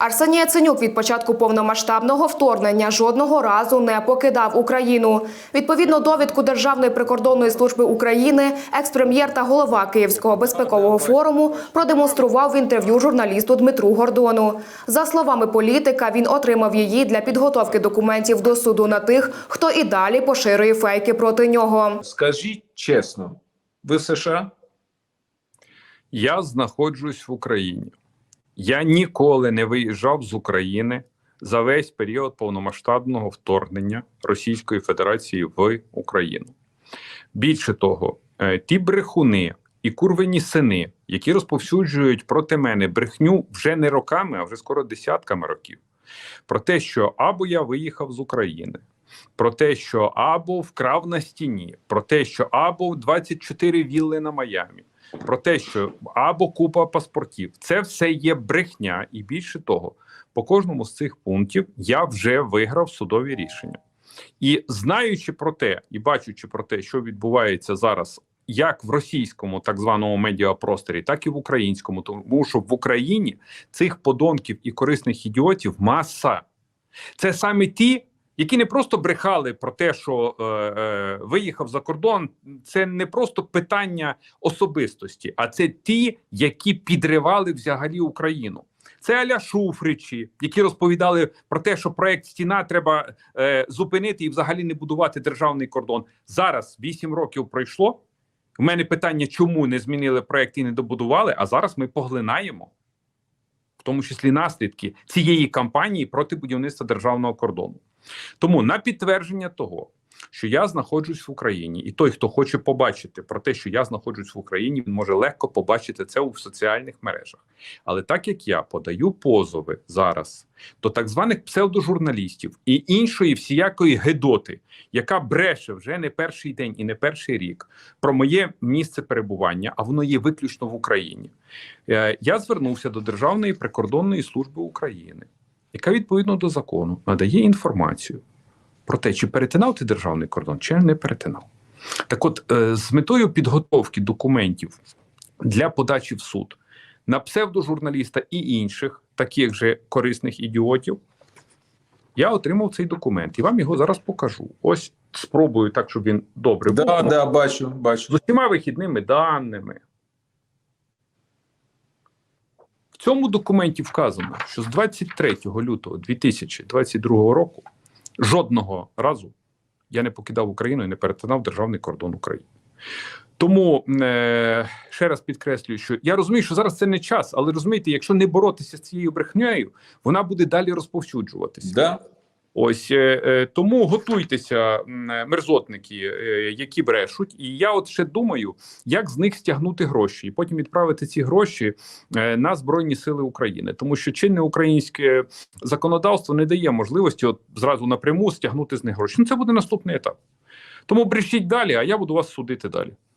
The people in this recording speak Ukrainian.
Арсеній Яценюк від початку повномасштабного вторгнення жодного разу не покидав Україну. Відповідно довідку Державної прикордонної служби України, екс-прем'єр та голова Київського безпекового форуму продемонстрував в інтерв'ю журналісту Дмитру Гордону. За словами політика, він отримав її для підготовки документів до суду на тих, хто і далі поширює фейки проти нього. Скажіть чесно, ви США? Я знаходжусь в Україні. Я ніколи не виїжджав з України за весь період повномасштабного вторгнення Російської Федерації в Україну. Більше того, е, ті брехуни і курвені сини, які розповсюджують проти мене брехню вже не роками, а вже скоро десятками років, про те, що або я виїхав з України. Про те, що або вкрав на стіні, про те, що або 24 вілли на Майамі, про те, що або купа паспортів, це все є брехня, і більше того, по кожному з цих пунктів я вже виграв судові рішення. І знаючи про те, і бачучи про те, що відбувається зараз, як в російському так званому медіапросторі, так і в українському, тому що в Україні цих подонків і корисних ідіотів маса. Це саме ті, які не просто брехали про те, що е, е, виїхав за кордон. Це не просто питання особистості, а це ті, які підривали взагалі Україну. Це Аля Шуфричі, які розповідали про те, що проект стіна треба е, зупинити і взагалі не будувати державний кордон. Зараз 8 років пройшло. У мене питання, чому не змінили проект і не добудували? А зараз ми поглинаємо, в тому числі наслідки цієї кампанії проти будівництва державного кордону. Тому на підтвердження того, що я знаходжусь в Україні, і той, хто хоче побачити про те, що я знаходжусь в Україні, він може легко побачити це у соціальних мережах. Але так як я подаю позови зараз до так званих псевдожурналістів і іншої всіякої гедоти, яка бреше вже не перший день і не перший рік про моє місце перебування, а воно є виключно в Україні. е, Я звернувся до Державної прикордонної служби України, яка відповідно до закону надає інформацію про те, чи перетинав ти державний кордон, чи не перетинав. Так, от, е, з метою підготовки документів для подачі в суд на псевдожурналіста і інших, таких же корисних ідіотів, я отримав цей документ і вам його зараз покажу. Ось спробую так, щоб він добре був. Да, да, бачу, бачу. з усіма вихідними даними. Цьому документі вказано, що з 23 лютого 2022 року жодного разу я не покидав Україну і не перетинав державний кордон України. Тому е, ще раз підкреслюю, що я розумію, що зараз це не час, але розумієте, якщо не боротися з цією брехнею, вона буде далі розповсюджуватися. Да? Ось е, е, тому готуйтеся, е, мерзотники, які брешуть. І я от ще думаю, як з них стягнути гроші, і потім відправити ці гроші на Збройні Сили України, тому що чинне українське законодавство не дає можливості от зразу напряму стягнути з них гроші. Ну це буде наступний етап. Тому брешіть далі, а я буду вас судити далі.